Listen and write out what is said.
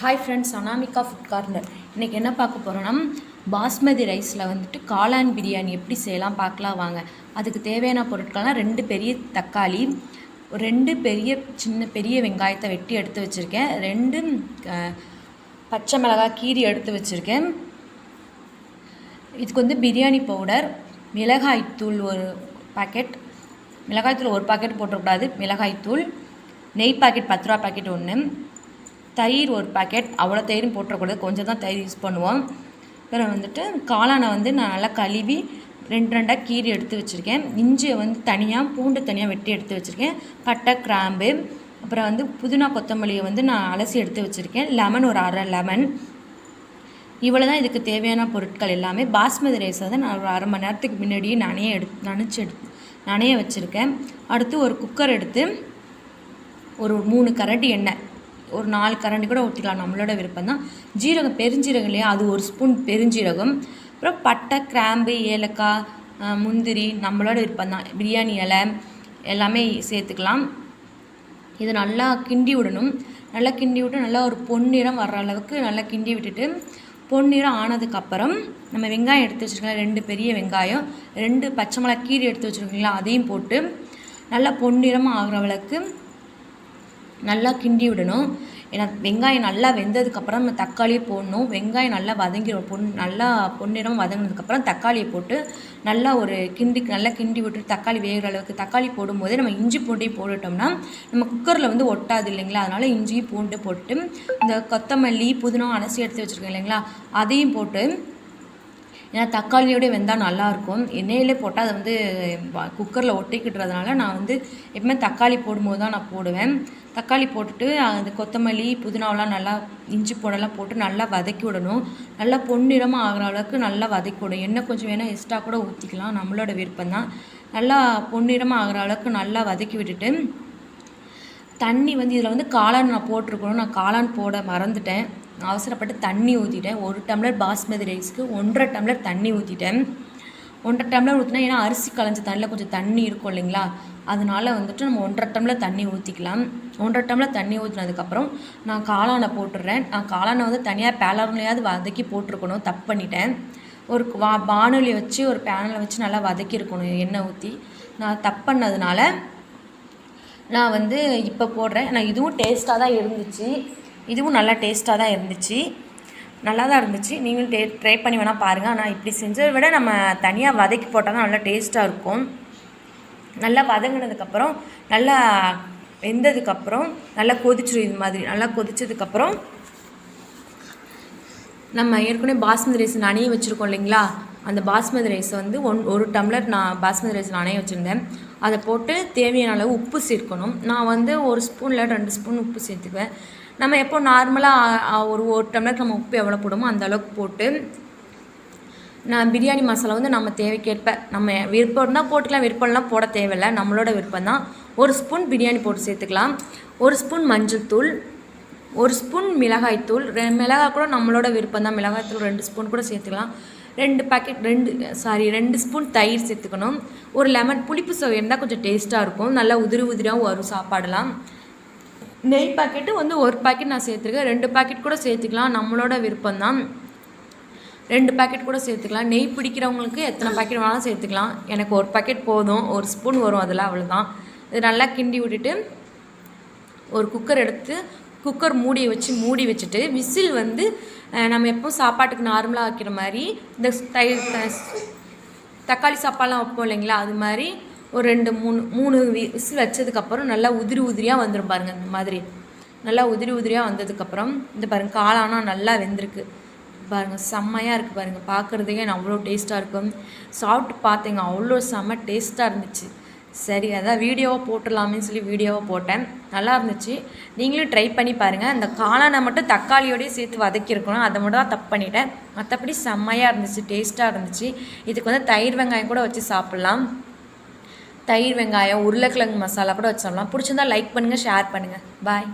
Hi friends Anamika food corner இன்றைக்கி என்ன பார்க்க போகிறோன்னா பாஸ்மதி ரைஸில் வந்துட்டு காளான் பிரியாணி எப்படி செய்யலாம் பார்க்கலாம் வாங்க. அதுக்கு தேவையான பொருட்கள்லாம் ரெண்டு பெரிய தக்காளி ரெண்டு பெரிய சின்ன பெரிய வெங்காயத்தை வெட்டி எடுத்து வச்சுருக்கேன். ரெண்டு பச்சை மிளகாய் கீரி எடுத்து வச்சுருக்கேன். இதுக்கு வந்து பிரியாணி பவுடர் மிளகாய்த்தூள் ஒரு பாக்கெட் மிளகாய்த்தூள் ஒரு பாக்கெட் போட்டக்கூடாது மிளகாய்த்தூள் நெய் பாக்கெட் பத்து ரூபா பாக்கெட் ஒன்று தயிர் ஒரு பாக்கெட் அவ்வளோ தயிரும் போட்டுறக்கூடாது. கொஞ்சம் தான் தயிர் யூஸ் பண்ணுவோம். அப்புறம் வந்துட்டு காளானை வந்து நான் நல்லா கழுவி ரெண்டு ரெண்டாக கீரி எடுத்து வச்சுருக்கேன். இஞ்சியை வந்து தனியாக பூண்டு தனியாக வெட்டி எடுத்து வச்சுருக்கேன். பட்டை கிராம்பு அப்புறம் வந்து புதினா கொத்தமல்லியை வந்து நான் அலசி எடுத்து வச்சுருக்கேன். லெமன் ஒரு அரை லெமன் இவ்வளோ தான் இதுக்கு தேவையான பொருட்கள் எல்லாமே. பாஸ்மதி ரைஸ் வந்து நான் ஒரு அரை மணி நேரத்துக்கு முன்னாடியே நனைய எடு நனைச்சி எடு நனைய வச்சுருக்கேன். அடுத்து ஒரு குக்கர் எடுத்து ஒரு மூணு கரண்டி எண்ணெய். ஒரு நாலு கரண்டி கூட ஊற்றிக்கலாம் நம்மளோட விருப்பம் தான் ஜீரகம் பெருஞ்சீரகம் இல்லையா? அது ஒரு ஸ்பூன் பெருஞ்சீரகம். அப்புறம் பட்டை கிராம்பு ஏலக்காய் முந்திரி நம்மளோட விருப்பம் தான் பிரியாணி இலை எல்லாமே சேர்த்துக்கலாம். இது நல்லா கிண்டி விடணும். நல்லா கிண்டி விட்டு நல்லா ஒரு பொன்னிறம் வர்ற அளவுக்கு நல்லா கிண்டி விட்டுட்டு பொன்னிறம் ஆனதுக்கப்புறம் நம்ம வெங்காயம் எடுத்து வச்சுருக்கலாம் ரெண்டு பெரிய வெங்காயம் ரெண்டு பச்சை மிளகா கீரை எடுத்து வச்சுருக்கீங்களா அதையும் போட்டு நல்லா பொன்னிறமாக ஆகிற அளவுக்கு நல்லா கிண்டி விடணும். ஏன்னா வெங்காயம் நல்லா வெந்ததுக்கப்புறம் நம்ம தக்காளியை போடணும். வெங்காயம் நல்லா வதங்கிடும் பொன் நல்லா பொன்னிறம் வதங்கினதுக்கப்புறம் தக்காளியை போட்டு நல்லா ஒரு கிண்டி நல்லா கிண்டி விட்டு தக்காளி வேகிற அளவுக்கு தக்காளி போடும்போதே நம்ம இஞ்சி பூண்டையும் போட்டுட்டோம்னா நம்ம குக்கரில் வந்து ஒட்டாது இல்லைங்களா? அதனால் இஞ்சி பூண்டு போட்டு இந்த கொத்தமல்லி புதினா அலசி எடுத்து வச்சுருக்கோம் இல்லைங்களா? அதையும் போட்டு ஏன்னா தக்காளியோட வெந்தால் நல்லாயிருக்கும். எண்ணெயிலே போட்டால் அது வந்து குக்கரில் ஒட்டிக்கிட்டுறதுனால நான் வந்து எப்பவுமே தக்காளி போடும்போது தான் நான் போடுவேன். தக்காளி போட்டுட்டு அந்த கொத்தமல்லி புதினாவெலாம் நல்லா இஞ்சி பூடெல்லாம் போட்டு நல்லா வதக்கி விடணும். நல்லா பொன்னிறமாக ஆகிற அளவுக்கு நல்லா வதக்கி விடும் எண்ணெய் கொஞ்சம் வேணால் எக்ஸ்ட்ரா கூட ஊற்றிக்கலாம் நம்மளோட விருப்பம் தான். நல்லா பொன்னிறமாக ஆகிற அளவுக்கு நல்லா வதக்கி விட்டுட்டு தண்ணி வந்து இதில் வந்து காளான் நான் போட்டிருக்கணும். நான் காளான் போட மறந்துட்டேன். அவசரப்பட்டு தண்ணி ஊற்றிட்டேன் ஒரு டம்ளர் பாஸ்மதி ரைஸ்க்கு ஒன்றரை டம்ளர் தண்ணி ஊற்றிட்டேன் ஒன்றரை டம்ளர் ஊற்றினா ஏன்னா அரிசி களைஞ்ச தண்ணியில் கொஞ்சம் தண்ணி இருக்கும் இல்லைங்களா? அதனால வந்துட்டு நம்ம ஒன்றரை டம்ளர் தண்ணி ஊற்றிக்கலாம் ஒன்றரை டம்ளர் தண்ணி ஊற்றினதுக்கப்புறம் நான் காளானை போட்டுடுறேன் நான் காளானை வந்து தனியாக பேலர்லையாவது வதக்கி போட்டிருக்கணும். தப்பு பண்ணிட்டேன். ஒரு வா வானொலி வச்சு ஒரு பேனலை வச்சு நல்லா வதக்கியிருக்கணும் எண்ணெய் ஊற்றி நான் தப்பு பண்ணதுனால நான் வந்து இப்போ போடுறேன். நான் இதுவும் டேஸ்ட்டாக தான் இருந்துச்சு. இதுவும் நல்லா டேஸ்ட்டாக தான் இருந்துச்சு. நல்லா தான் இருந்துச்சு. நீங்களும் டே ட்ரை பண்ணி வேணால் பாருங்கள் ஆனால் இப்படி செஞ்சதை விட நம்ம தனியாக வதக்கி போட்டால் தான் நல்லா டேஸ்ட்டாக இருக்கும். நல்லா வதங்கினதுக்கப்புறம் நல்லா வெந்ததுக்கப்புறம் நல்லா கொதிச்சிடும் இது மாதிரி. நல்லா கொதிச்சதுக்கப்புறம் நம்ம ஏற்கனவே பாஸ்மதி ரைஸ் நனைய வச்சுருக்கோம் இல்லைங்களா? அந்த பாஸ்மதி ரைஸ் வந்து ஒன் ஒரு டம்ளர் நான் பாஸ்மதி ரைஸ் நனைய வச்சுருந்தேன். அதை போட்டு தேவையான அளவு உப்பு சேர்க்கணும். நான் வந்து ஒரு ஸ்பூனில் ரெண்டு ஸ்பூன் உப்பு சேர்த்துக்குவேன். நம்ம எப்போ நார்மலாக ஒரு ஒரு டம்ளர் நம்ம உப்பு எவ்வளோ போடுமோ அந்த அளவுக்கு போட்டு நான் பிரியாணி மசாலா வந்து நம்ம தேவைக்கேற்ப நம்ம விருப்பம் இருந்தால் போட்டுக்கலாம் விருப்பம்லாம் போட தேவையில்லை. நம்மளோட விருப்பம் தான் ஒரு ஸ்பூன் பிரியாணி போட்டு சேர்த்துக்கலாம். ஒரு ஸ்பூன் மஞ்சள் தூள் ஒரு ஸ்பூன் மிளகாய்த்தூள் ரெ மிளகாய் கூட நம்மளோட விருப்பம் தான் மிளகாய்த்தூள் ரெண்டு ஸ்பூன் கூட சேர்த்துக்கலாம். ரெண்டு பாக்கெட் ரெண்டு சாரி ரெண்டு ஸ்பூன் தயிர் சேர்த்துக்கணும். ஒரு லெமன் புளிப்பு சுவை இருந்தால் கொஞ்சம் டேஸ்ட்டாக இருக்கும். நல்லா உதிரி உதிரியாகவும் வரும் சாப்பாடெல்லாம். நெய் பாக்கெட்டு வந்து ஒரு பாக்கெட் நான் சேர்த்துருக்கேன். ரெண்டு பாக்கெட் கூட சேர்த்துக்கலாம். நம்மளோட விருப்பம் தான் ரெண்டு பாக்கெட் கூட சேர்த்துக்கலாம். நெய் பிடிக்கிறவங்களுக்கு எத்தனை பாக்கெட் வேணாலும் சேர்த்துக்கலாம். எனக்கு ஒரு பாக்கெட் போதும். ஒரு ஸ்பூன் வரும் அதில் அவ்வளோதான் இது நல்லா கிண்டி விட்டுட்டு ஒரு குக்கர் எடுத்து குக்கர் மூடியை வச்சு மூடி வச்சுட்டு விசில் வந்து நம்ம எப்போ சாப்பாட்டுக்கு நார்மலாக வைக்கிற மாதிரி இந்த தயிர் தக்காளி சாப்பாடுலாம் வைப்போம் இல்லைங்களா? அது மாதிரி ஒரு ரெண்டு மூணு மூணு விசில் வச்சதுக்கப்புறம் நல்லா உதிரி உதிரியாக வந்துடும் பாருங்க இந்த மாதிரி. நல்லா உதிரி உதிரியாக வந்ததுக்கப்புறம் இந்த பாருங்கள் காளானா நல்லா வெந்திருக்கு. பாருங்கள் செம்மையாக இருக்குது பாருங்கள் பார்க்குறதுக்கே அவ்வளோ டேஸ்ட்டாக இருக்கும் சாப்பிட்டு பார்த்தேங்க அவ்வளோ செம்ம டேஸ்ட்டாக இருந்துச்சு. சரி அதான் வீடியோவாக போட்டுடலாமேன்னு சொல்லி வீடியோவாக போட்டேன். நல்லா இருந்துச்சு. நீங்களும் ட்ரை பண்ணி பாருங்கள் அந்த காளானை மட்டும் தக்காளியோடய சேர்த்து வதக்கியிருக்கணும். அதை மட்டும் தான் தப்பு பண்ணிட்டேன். மற்றபடி செம்மையாக இருந்துச்சு டேஸ்ட்டாக இருந்துச்சு. இதுக்கு வந்து தயிர் வெங்காயம் கூட வச்சு சாப்பிட்லாம். தயிர் வெங்காயம் உருளைக்கிழங்கு மசாலா கூட வச்சு சாப்பிட்லாம். பிடிச்சிருந்தா லைக் பண்ணுங்கள் ஷேர் பண்ணுங்கள் பாய்